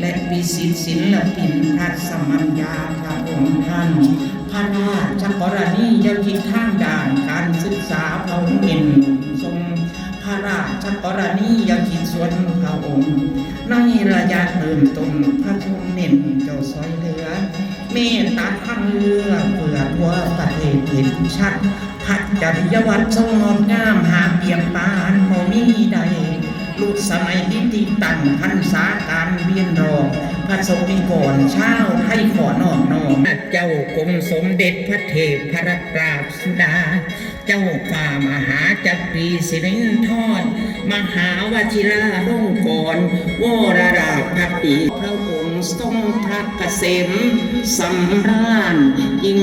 และวิสิตศิลปินทัศมัญญาพระองค์ท่าน พระราชกรณียกิจทางด้านการศึกษาพระองค์เห็นทรงพระราชกรณียกิจส่วนพระองค์ในระยะเริ่มต้นพระชงเน้นเจ้าซอยเหลือ เมตตาทางเรือเพื่อทั่วประเทศเห็นชัด พัดจริยวัตรทรงงดงามหาเปียบปานโมมีใด ลูกสมัยที่ติตั้งพันษาการเวียนรองพระสงฆ์นิกรเช้าให้ขอนอบน้อมเจ้ากรมสมเด็จพระเทพพระกราบสุดา เจ้าฝ่ามหาจักรีสิรินทรมหาวชิราลงกรวรราชพักดีพระองค์ทรงพระเกษมสำราญยิ่ง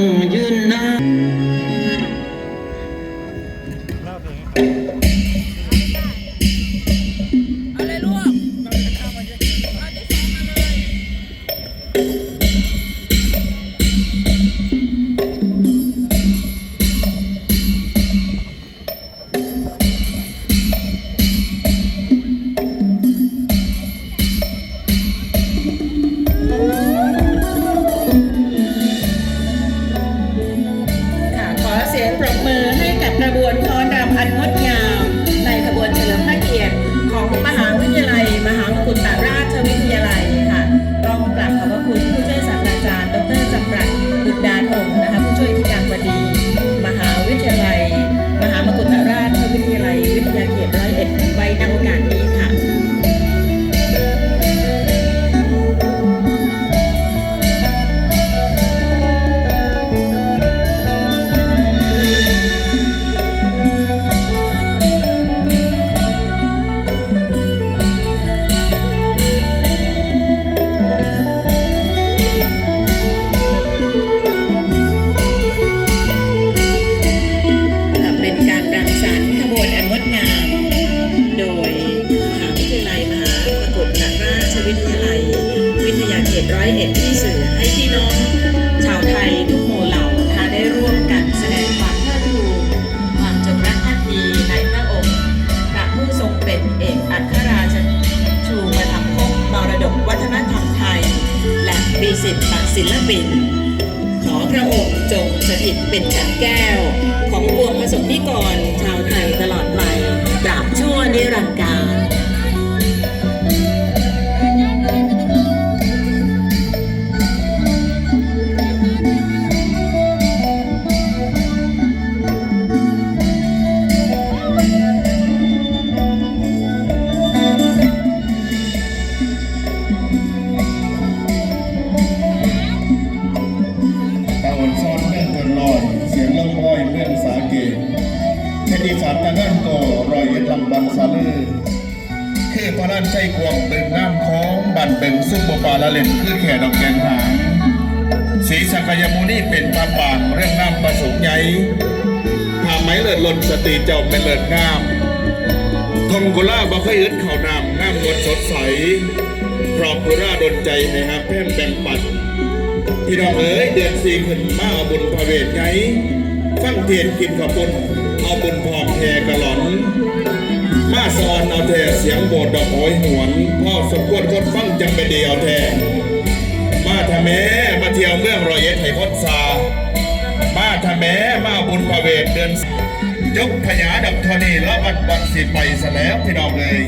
เป็ดฉันแก้ว พระราชใจกวงเป็นน้ำของบันเป็นซุปเปปลาละเล่นคือแข่ดอกแกนหางสีสักยมุนีเป็นพระปางเรื่องน้ำประสงค์ใหญ่พาไม้เลิศลนสติเจ้าเป็นเลิศงามทงกุล่าบ่เคยอึดเข่าน้ำงามงดสดใสพร้อมกุราดนใจให้ฮักแพ่มแบ่งปันพี่น้องเอ๋ยเดือนสี่ขึ้นมาเอาบุญพระเวทไงฟังเทียนกินข้าวปุ้นเอาบุญพร้อมแพรกระหลอน มาสอนเอาแต่เสียงโบดดอกหอยหวนพ่อสมควรคนฟังจังไปเดียวแท้มาทำแม่มาเที่ยวเมืองรอยเอ็ดไห้พดซามาทำแม่มาบุญพระเวทเดือนจกพญาดับทนีแล้วบัดบัดสิไปซะแล้วพี่น้องเลย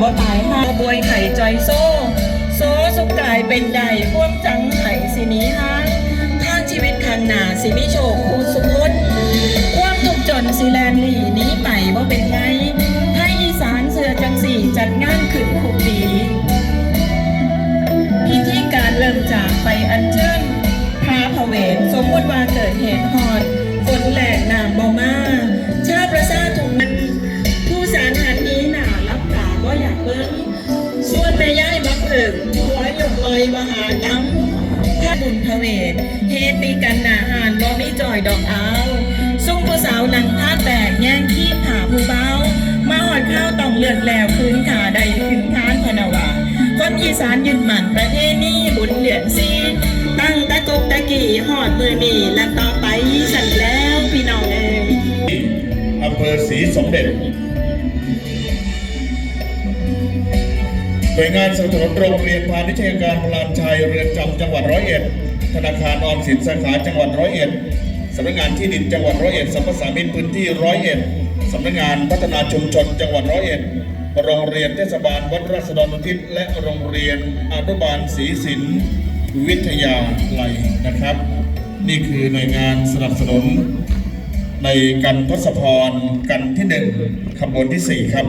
บ่ตายห้าบวยไข่จอยโซ่ โซ่สุกกลายเป็นใดพวงจังไห่สินี้ฮะท่างชีวิตคันหนาสิมิโชคคูสุพจน์ความทุกข์จนสิแลนหลีหนี้ไปว่าเป็นไง ขอหยกลอยมหากรรมถ้าบุญทเวทเฮตีกันหนาหานบ่มีจอยดอกเอาซุ่มผู้สาวหนังผ้าแตกแย่งขี้ผาผู้เบ้า มาหอดข้าวต้องเลือดแล้วคืนขาใดขึ้นค้านพนาวาคนอีสานยึดหมั่นประเทศนี้บุญเดือนซีตั้งตะกุกตะกี่หอดมือนี่และต่อไปสั่นแล้วพี่น้องเอ้ยอำเภอศรีสมเด็จ น่วยงานสนับสนุนโรงเรียนพาณิชยการพลานชัยเรือนจำจังหวัดร้อยเอ็ด ธนาคารออมสินสาขาจังหวัดร้อยเอ็ดสำนักงานที่ดินจังหวัดร้อยเอ็ดสัมปสามิตพื้นที่ร้อยเอ็ดสำนักงานพัฒนาชุมชนจังหวัดร้อยเอ็ดโรงเรียนเทศบาลวัดราษฎรอุทิศและโรงเรียนอนุบาลศรีสินวิทยาลัยนะครับ นี่คือหน่วยงานสนับสนุน ในกันทศพรกันที่หนึ่งขบวนที่สี่ครับ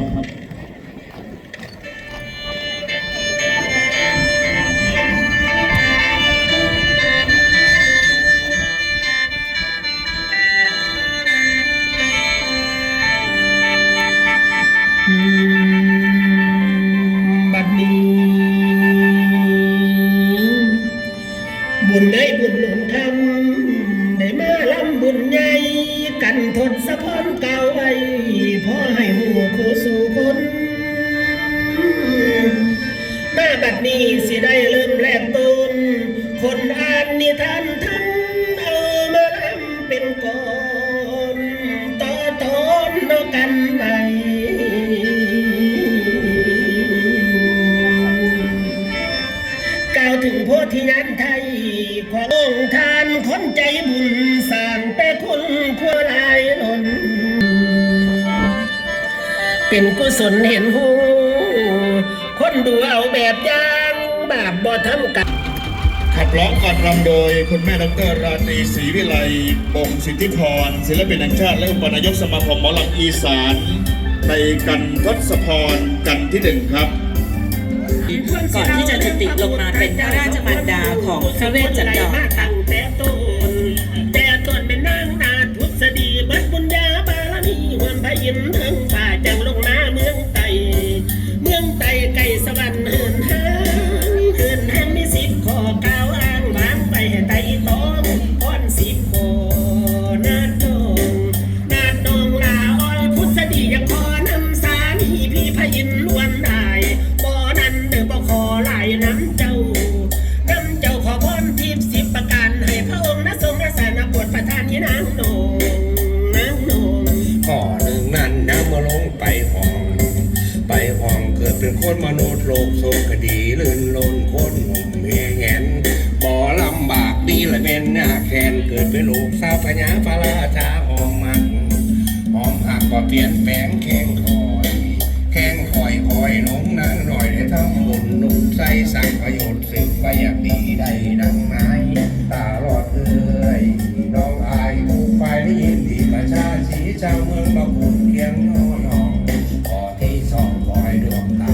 เป็นกุศลเห็นหูคนดูเอาแบบอย่างบาปบ่ทำกันขับร้องการรำโดย คุณแม่ดรราตรีศรีวิไลปงสิทธิพร ศิลปินแห่งชาติ และอุปนายกสมาคมหมอลำอีสาน ในกันทศพรกันที่หนึ่งครับก่อนที่จะจุติลงมาเป็นพระราชมารดาของพระเวชจันดรตั้งแต่ต้นแต่ต้นเป็นนางนาทุษฎีเบิดบุญญาบารมีหวนพระยินทร์เทิงป่าจัง คนมนุษย์โลกโศกคดีลื่นลนคนหนุ่มเมียแงนบ่ลำบากดีละเป็นหน้าแคนเกิดเป็นลูกสาวพญาพระราชาหอมมันหอมหักก็เปลี่ยนแปลงแข้งคอยแข้งคอยคอยน้องนางหน่อยได้ทำบุญนุ่มใส่สั่งประโยชน์สืบไปอย่างดีได้ดังไม้ตาลอดเอ้ยน้องอายผู้ฝ่ายได้ยินดีประชาสีชาวเมือง